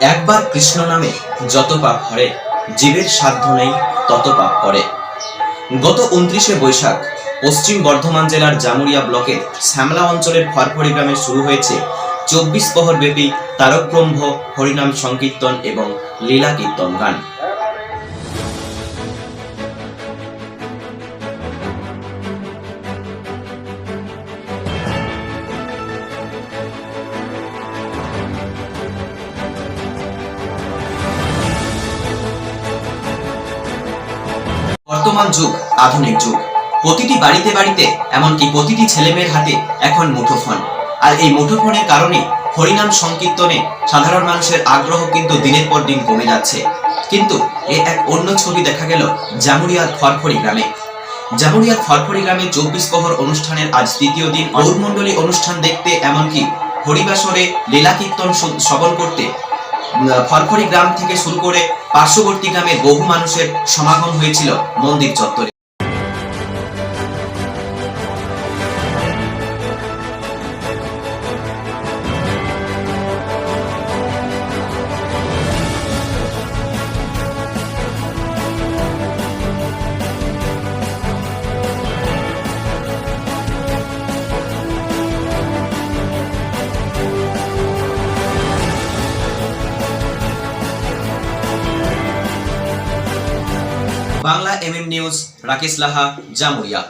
একবার কৃষ্ণ নামে যত পাপ হরে জীবের সাধ্য নেই তত পাপ করে। গত উনত্রিশে বৈশাখ, পশ্চিম বর্ধমান জেলার জামুরিয়া ব্লকের শ্যামলা অঞ্চলের ফরফরি গ্রামে শুরু হয়েছে চব্বিশ পহর ব্যাপী তারকব্রহ্ম, হরিনাম সংকীর্তন এবং লীলা কীর্তন গান। বর্তমান যুগ, আধুনিক যুগ। প্রতিটি বাড়িতে বাড়িতে, এমনকি প্রতিটি ছেলেমেয়ের হাতে এখন মুঠোফোন। আর এই মুঠোফোনের কারণে হরিনাম সংকীর্তনে সাধারণ মানুষের আগ্রহ কিন্তু দিনের পর দিন কমে যাচ্ছে। কিন্তু এ এক অন্য ছবি দেখা গেল জামুরিয়ার খড়খড়ি গ্রামে। জামুরিয়ার খড়খড়ি গ্রামে চব্বিশ প্রহর অনুষ্ঠানের আজ তৃতীয় দিন। গৌরমণ্ডলী অনুষ্ঠান দেখতে, এমনকি হরিবাসরে লীলা কীর্তন শ্রবণ করতে খড়খড়ি গ্রাম থেকে শুরু করে পার্শ্ববর্তী গ্রামে বহু মানুষের সমাগম হয়েছিল মন্দির চত্বরে। Bangla MM news Rakesh Laha Jamuria